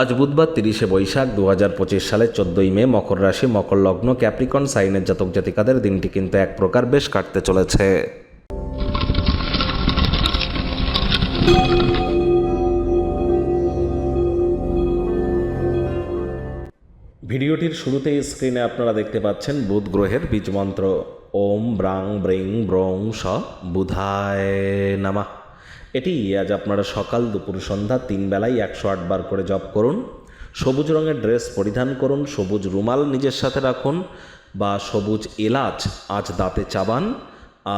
আজ বুধবার তিরিশে বৈশাখ দু হাজার পঁচিশ সালের চোদ্দই মে মকর রাশি, মকর লগ্ন, ক্যাপ্রিকন, সাইনের জাতক জাতিকাদের দিনটি কিন্তু এক প্রকার বেশ কাটতে চলেছে। ভিডিওটির শুরুতেই স্ক্রিনে আপনারা দেখতে পাচ্ছেন বুধ গ্রহের বীজ মন্ত্র। ওম ব্রাং ব্রিং ব্রং স বুধায় নামা। এটি আজ আপনারা সকাল দুপুর সন্ধ্যা তিন বেলায় একশো বার করে জপ করুন। সবুজ রঙের ড্রেস পরিধান করুন, সবুজ রুমাল নিজের সাথে রাখুন বা সবুজ এলাচ আজ দাঁতে চাবান।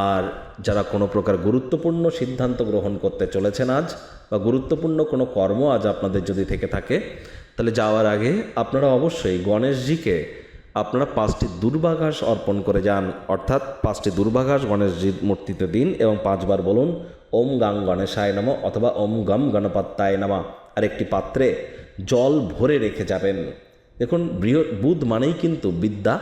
আর যারা কোনো প্রকার গুরুত্বপূর্ণ সিদ্ধান্ত গ্রহণ করতে চলেছেন আজ বা গুরুত্বপূর্ণ কোনো কর্ম আজ আপনাদের যদি থেকে থাকে, তাহলে যাওয়ার আগে আপনারা অবশ্যই গণেশজিকে আপনারা পাঁচটি দুর্বাঘাস অর্পণ করে যান। অর্থাৎ পাঁচটি দুর্বাঘাস গণেশজির মূর্তিতে দিন এবং পাঁচবার বলুন ওম গাং গণেশায় নম অথবা ওম গম গণপত্তায় নামা। আর একটি পাত্রে জল ভরে রেখে যাবেন। দেখুন বৃহ বুধ মানেই কিন্তু বিদ্যা,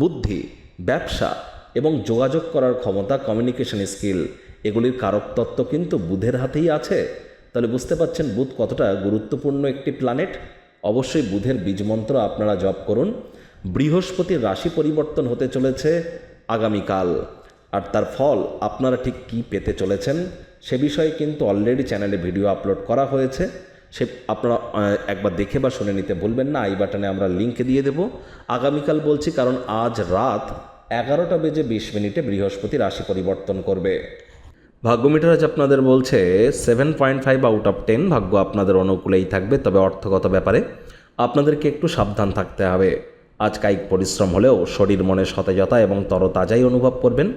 বুদ্ধি, ব্যবসা এবং যোগাযোগ করার ক্ষমতা কমিউনিকেশন স্কিল এগুলির কারকতত্ত্ব কিন্তু বুধের হাতেই আছে। তাহলে বুঝতে পাচ্ছেন বুধ কতটা গুরুত্বপূর্ণ একটি প্ল্যানেট অবশ্যই বুধের বীজমন্ত্র আপনারা জপ করুন। বৃহস্পতির রাশি পরিবর্তন হতে চলেছে আগামীকাল। আর তার ফল আপনারা ঠিক কী পেতে চলেছেন? সে বিষয়ে কিন্তু অলরেডি চ্যানেলে ভিডিও আপলোড করা হয়েছে। সে আপনারা একবার দেখে বা শুনে নিতে ভুলবেন না আই বাটনে আমরা লিঙ্ক দিয়ে দেব। আগামীকাল বলছি, কারণ আজ রাত এগারোটা বেজে বিশ মিনিটে বৃহস্পতি রাশি পরিবর্তন করবে। ভাগ্যমিটার আজ আপনাদের বলছে seven point five out of ten ভাগ্য আপনাদের অনুকূলেই থাকবে। তবে অর্থগত ব্যাপারে আপনাদেরকে একটু সাবধান থাকতে হবে। আজ কায়িক পরিশ্রম হলেও শরীর মনে সতেজতা এবং তরতাজাই অনুভব করবেন।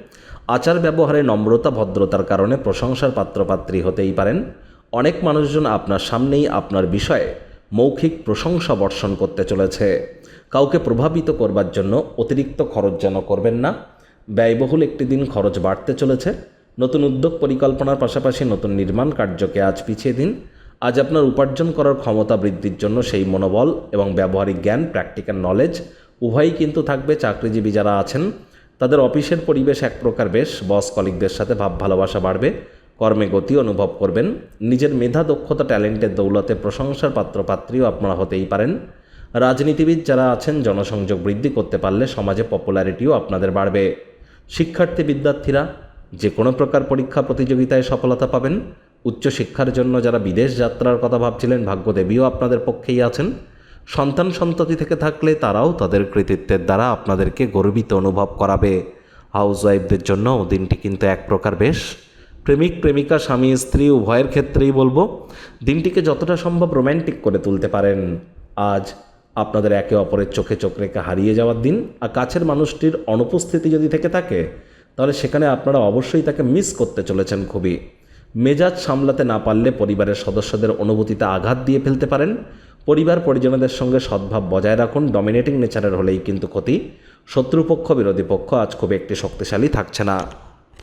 আচার ব্যবহারে নম্রতা, ভদ্রতার কারণে প্রশংসার পাত্রপাত্রী হতেই পারেন। অনেক মানুষজন আপনার সামনেই আপনার বিষয়ে মৌখিক প্রশংসা বর্ষণ করতে চলেছে। কাউকে প্রভাবিত করবার জন্য অতিরিক্ত খরচ যেন করবেন না। ব্যয়বহুল একটি দিন খরচ বাড়তে চলেছে। নতুন উদ্যোগ পরিকল্পনার পাশাপাশি নতুন নির্মাণ কার্যকে আজ পিছিয়ে দিন। আজ আপনার উপার্জন করার ক্ষমতা বৃদ্ধির জন্য সেই মনোবল এবং ব্যবহারিক জ্ঞান প্র্যাকটিক্যাল নলেজ উভয়ই কিন্তু থাকবে চাকরিজীবী যারা আছেন। তাদের অফিসের পরিবেশ এক প্রকার বেশ বস কলিকদের সাথে ভাব ভালোবাসা বাড়বে, কর্মে গতি অনুভব করবেন, নিজের মেধা, দক্ষতা ট্যালেন্টের দৌলতে প্রশংসার পাত্রপাত্রীও আপনারা হতেই পারেন। রাজনীতিবিদ যারা আছেন, জনসংযোগ বৃদ্ধি করতে পারলে সমাজে পপুলারিটিও আপনাদের বাড়বে। শিক্ষার্থী বিদ্যার্থীরা যে কোনো প্রকার পরীক্ষা প্রতিযোগিতায় সফলতা পাবেন। উচ্চশিক্ষার জন্য যারা বিদেশ যাত্রার কথা ভাবছিলেন, ভাগ্যদেবীও আপনাদের পক্ষেই আছেন। সন্তান সন্ততি থেকে থাকলে তারাও তাদের কৃতিত্বের দ্বারা আপনাদেরকে গর্বিত অনুভব করাবে। হাউসওয়াইফদের জন্য দিনটি কিন্তু এক প্রকার বেশ। প্রেমিক, প্রেমিকা, স্বামী, স্ত্রী, উভয়ের ক্ষেত্রেই বলব, দিনটিকে যতটা সম্ভব রোম্যান্টিক করে তুলতে পারেন। আজ আপনাদের একে অপরের চোখে চোখ রেখে হারিয়ে যাওয়ার দিন আর কাছের মানুষটির অনুপস্থিতি যদি থেকে থাকে, তাহলে সেখানে আপনারা অবশ্যই তাকে মিস করতে চলেছেন খুবই। মেজাজ সামলাতে না পারলে পরিবারের সদস্যদের অনুভূতিতে আঘাত দিয়ে ফেলতে পারেন। পরিবার পরিজনদের সঙ্গে সদ্ভাব বজায় রাখুন। ডমিনেটিং নেচারের হলেই কিন্তু ক্ষতি। শত্রুপক্ষ, বিরোধী পক্ষ আজ খুব একটি শক্তিশালী থাকছে না।